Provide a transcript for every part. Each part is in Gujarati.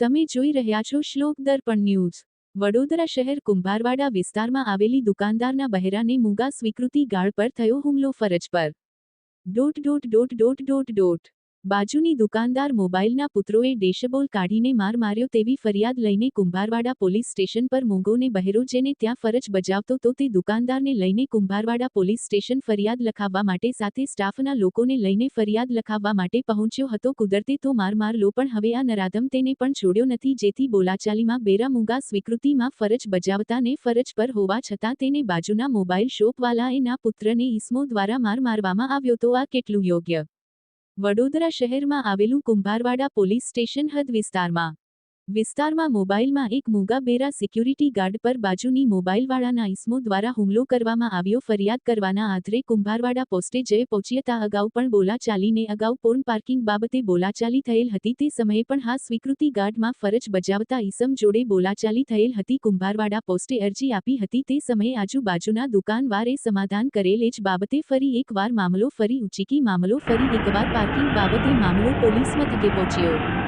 તમે જોઈ રહ્યા છો શ્લોક દર્પણ ન્યૂઝ. વડોદરા શહેર કુંભારવાડા વિસ્તારમાં આવેલી દુકાનદારના બહેરાને મૂંગા સ્વીકૃતિ ગાળ પર થયો હુમલો ફરજ પર. Dot dot dot dot dot dot. બાજુની દુકાનદાર મોબાઈલના પુત્રોએ ડેશબોલ કાઢીને માર માર્યો તેવી ફરિયાદ લઈને કુંભારવાડા પોલીસ સ્ટેશન પર મૂંગોને બહેરો જેને ત્યાં ફરજ બજાવતો તો તે દુકાનદારને લઈને કુંભારવાડા પોલીસ સ્ટેશન ફરિયાદ લખાવવા માટે સાથે સ્ટાફના લોકોને લઈને ફરિયાદ લખાવવા માટે પહોંચ્યો હતો. કુદરતે તો માર મારલો પણ હવે આ નરાધમ તેને પણ છોડ્યો નથી. જેથી બોલાચાલીમાં બેરા મૂંગા સ્વીકૃતિમાં ફરજ બજાવતાને ફરજ પર હોવા છતાં તેને બાજુના મોબાઈલ શોપવાલાએના પુત્રને ઈસમો દ્વારા માર મારવામાં આવ્યો તો આ કેટલું યોગ્ય? વડોદરા શહેરમાં આવેલું કુંભારવાડા પોલીસ સ્ટેશન હદ વિસ્તારમાં. વિસ્તારમાં મોબાઈલમાં એક મૂંગા બેરા સિક્યુરિટી ગાર્ડ પર બાજુની મોબાઈલવાળાના ઇસમો દ્વારા હુમલો કરવામાં આવ્યો. ફરિયાદ કરવાના આધારે કુંભારવાડા પોસ્ટે જઈ પહોંચ્યતા અગાઉ પણ બોલાચાલીને અગાઉ પોર્ન પાર્કિંગ બાબતે બોલાચાલી થયેલ હતી. તે સમયે પણ હા, સ્વીકૃતિ ગાર્ડમાં ફરજ બજાવતા ઈસમ જોડે બોલાચાલી થયેલ હતી. કુંભારવાડા પોસ્ટે અરજી આપી હતી. તે સમયે આજુબાજુના દુકાનવારે સમાધાન કરેલ એ જ બાબતે ફરી એકવાર મામલો ફરી ઉચીકી મામલો ફરી એકવાર પાર્કિંગ બાબતે મામલો પોલીસ મથકે પહોંચ્યો.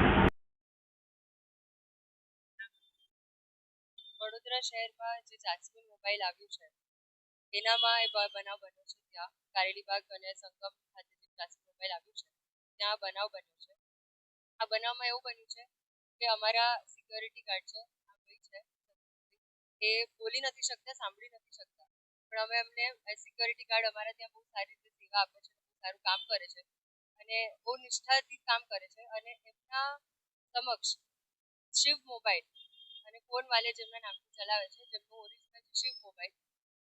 વડોદરા શહેરમાં જે જાસ્મિન મોબાઈલ આવ્યું છે, એનામાં એ બનાવ બન્યો છે. ત્યાં કારેલીબાગ અને સંગમ ખાતે જે જાસ્મિન મોબાઈલ આવ્યું છે, ત્યાં બનાવ બન્યો છે. આ બનાવમાં એવું બન્યું છે કે અમારા સિક્યોરિટી ગાર્ડ છે, આ ભાઈ છે, એ બોલી નથી શકતા, સાંભળી નથી શકતા. પણ અમે એમને સિક્યોરિટી ગાર્ડ અમારા ત્યાં બહુ સારી રીતે સેવા આપે છે, બહુ સારું કામ કરે છે અને બહુ નિષ્ઠાથી કામ કરે છે અને એમના સમક્ષ શિવ મોબાઈલ અને ફોન વાલે જેમના નામથી ચલાવે છે, જેમનું ઓરિજિનલ શિવ મોબાઈલ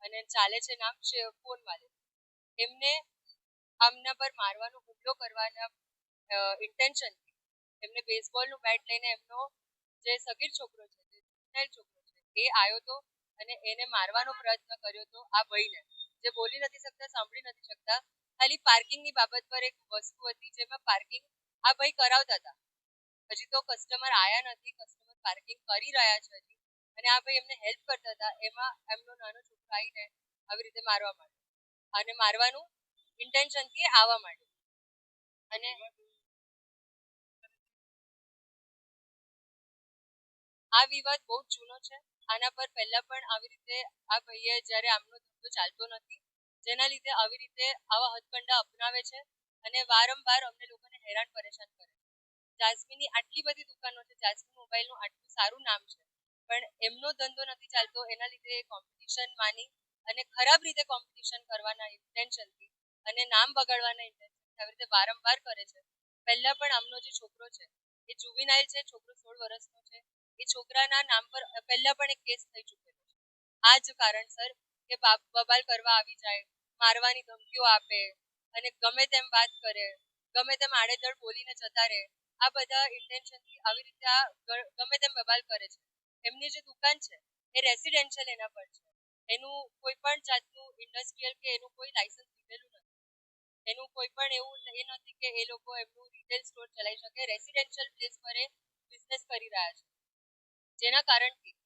અને ચાલે છે નામ શિવ ફોન વાલે. એમને આમના પર મારવાનો હુમલો કરવાના ઇન્ટેન્શનથી એમને બેઝબોલનું બેટ લઈને એમનો જે સગીર છોકરો છે, જે છોકરો છે, એ આવ્યો તો અને એને મારવાનો પ્રયત્ન કર્યો તો આ ભાઈને. જે બોલી નથી શકતા, સાંભળી નથી શકતા. ખાલી પાર્કિંગની બાબત પર એક વસ્તુ હતી જેમાં પાર્કિંગ આ ભાઈ કરાવતા હતા. હજી તો કસ્ટમર આયા નથી કસ્ટમર પાર્કિંગ કરી રહ્યા છે હજી. અને આ ભાઈ એમને હેલ્પ કરતા હતા. એમાં એમનો નાનો છોકરો આવીને આવી રીતે મારવા માંડ્યો. અને મારવાનું ઇન્ટેન્શનથી આવવા માંડ્યું. અને આ વિવાદ બહુ જૂનો છે. આના પર પહેલા પણ આવી રીતે આ ભાઈએ જ્યારે આમનો ધંધો ચાલતો નથી, જેના લીધે આવી રીતે આવા હથકંડા અપનાવે છે અને વારંવાર અમને લોકોને હેરાન પરેશાન કરે છે જાસ્મીનની આટલી બધી દુકાનો છે, જાસ્મીન મોબાઈલનું આટલું સારું નામ છે, પણ એમનો ધંધો નથી ચાલતો, એના લીધે કોમ્પિટિશન માની અને ખરાબ રીતે કોમ્પિટિશન કરવાના ઇન્ટેન્શનથી અને નામ બગાડવાના ઇન્ટેન્શનથી આવી રીતે વારંવાર કરે છે. પહેલા પણ આમનો જે છોકરો છે, એ જુવિનાઇલ છે, છોકરો સોળ વર્ષનો છે, એ છોકરાના નામ પર પહેલા પણ એક કેસ થઈ ચૂકેલો છે. આ જ કારણસર કે બબાલ કરવા આવી જાય, મારવાની ધમકીઓ આપે અને ગમે તેમ વાત કરે, ગમે તેમ આડેધડ બોલીને જતા રહે આ બધા ઇન્ટેન્શનથી આવી રીતે આ ગમે તેમ બબાલ કરે છે. એમની જે દુકાન છે, એ રેસિડેન્શિયલ એના પર છે. એનું કોઈ પણ જાતનું ઇન્ડસ્ટ્રીયલ કે એનું કોઈ લાયસન્સ લીધેલું નથી. એનું કોઈ પણ એવું એ નથી કે એ લોકો એમનું રિટેલ સ્ટોર ચલાવી શકે. રેસિડેન્શિયલ પ્લેસ પર એ બિઝનેસ કરી રહ્યા છે. જેના કારણથી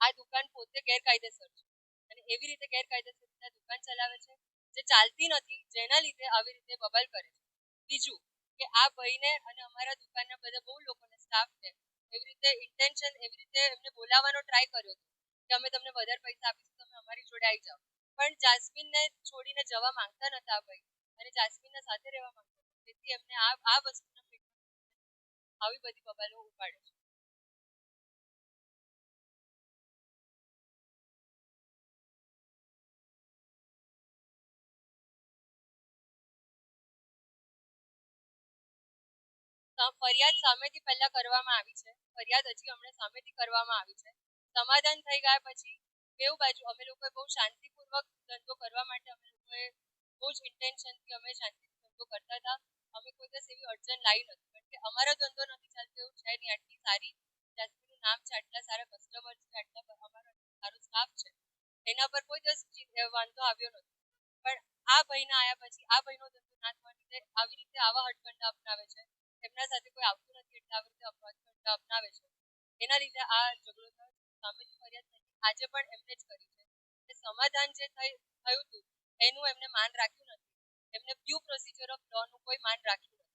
આ દુકાન પોતે ગેરકાયદેસર છે. અને એવી રીતે ગેરકાયદેસર દુકાન ચલાવે છે, જે ચાલતી નથી, જેના લીધે આવી રીતે બબાલ કરે છે. બીજું કે આ ભાઈને અને અમારા દુકાનના બધા બહુ લોકોને સ્ટાફને એવી રીતે ઇન્ટેન્શન એવી રીતે એમને બોલાવવાનો ટ્રાય કર્યો હતો કે અમે તમને વધારે પૈસા આપીશું, તમે અમારી જોડે આવી જાઓ. પણ જાસ્મીનને છોડીને જવા માંગતા નતા ભાઈ. અને જાસ્મીનના સાથે રહેવા માંગતા તેથી એમને આ આ વસ્તુનો આવી બધી બબાલો ઉપાડે છે. ફરિયાદ સામેથી પહેલા કરવામાં આવી છે. ફરિયાદ હજી હમણાં સામેથી કરવામાં આવી છે. સમાધાન થઈ ગયા પછી બેઉ બાજુ? અમે લોકોએ બહુ શાંતિપૂર્વક ધંધો કરવા માટે અમે લોકોએ બહુ જ ઇન્ટેન્શનથી અમે શાંતિ ધંધો કરતા હતા. અમે કોઈ દિવસ એવી અડચણ લાવી નથી કારણ કે અમારો ધંધો નથી ચાલતો એવું છે નહીં. આટલી સારી જાસ્મીનું નામ છે, આટલા સારા કસ્ટમર છે, આટલા અમારો સારો સ્ટાફ છે. એના પર કોઈ દિવસ વાંધો આવ્યો નથી પણ આ ભાઈના આવ્યા પછી, આ ભાઈનો ધંધો ના થવા આવી રીતે આવા હટકંડા અપનાવે છે. એમના સાથે કોઈ આવતું નથી એટલે આવી રીતે અપવાદ અપનાવે છે. એના લીધે આ ઝઘડો થયો સામે ફરિયાદ નથી આજે પણ એમને જ કરી છે. સમાધાન જે થયું હતું, એનું એમને માન રાખ્યું નથી. એમને પ્યુ પ્રોસિજર ઓફ લો નું કોઈ માન રાખ્યું નથી.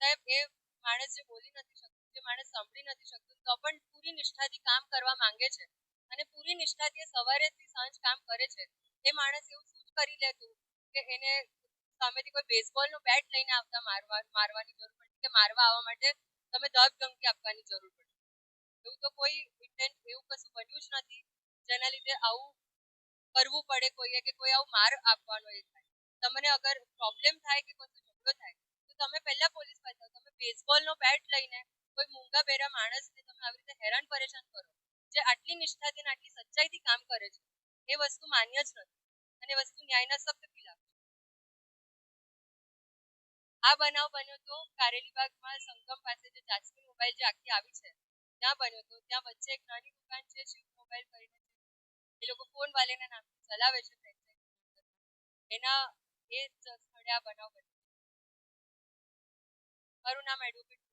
સાહેબ, એ માણસ જે બોલી નથી શકતો જે માણસ સાંભળી નથી શકતું, તો પણ પૂરી નિષ્ઠાથી કામ કરવા માંગે છે. અને પૂરી નિષ્ઠાથી સવારેથી સાંજ કામ કરે છે. એ માણસ એવું શું કરી લેતું કે એને સામેથી કોઈ બેઝબોલનું બેટ લઈને આવતા મારવા, મારવાની જરૂર પડતી કે મારવા આવવા માટે તમે ધબ ધમકી આપવાની જરૂર પડતી એવું તો કોઈ ઇન્ટેન્ટ એવું કશું બન્યું જ નથી, જેના લીધે આવું કરવું પડે કોઈએ કે કોઈ આવું માર આપવાનો એ થાય. તમને અગર પ્રોબ્લેમ થાય કે કોઈ ઝઘડો થાય, તો તમે પહેલા પોલીસ પાસે તમે બેઝબોલનો બેટ લઈને કોઈ મૂંગા પહેરા માણસને તમે આવી રીતે હેરાન પરેશાન કરો. જે આટલી નિષ્ઠાથી અને આટલી સચ્ચાઈથી કામ કરે છે, એ વસ્તુ માન્ય જ નથી. અને વસ્તુ ન્યાયના સખ્ત ખિલાફ છે. આ બનાવ બન્યો તો કારેલીબાગમાં સંગમ પાસે જે જાસ્મીન મોબાઈલ જે આખી આવી છે, ત્યાં બન્યો તો. ત્યાં વચ્ચે એક નાની દુકાન છે શિવ મોબાઈલ કરીને એ લોકો ફોન વાલેના નામથી ચલાવે છે એના એ સ્થળે આ બનાવ બન્યો મારું નામ એડવોકેટ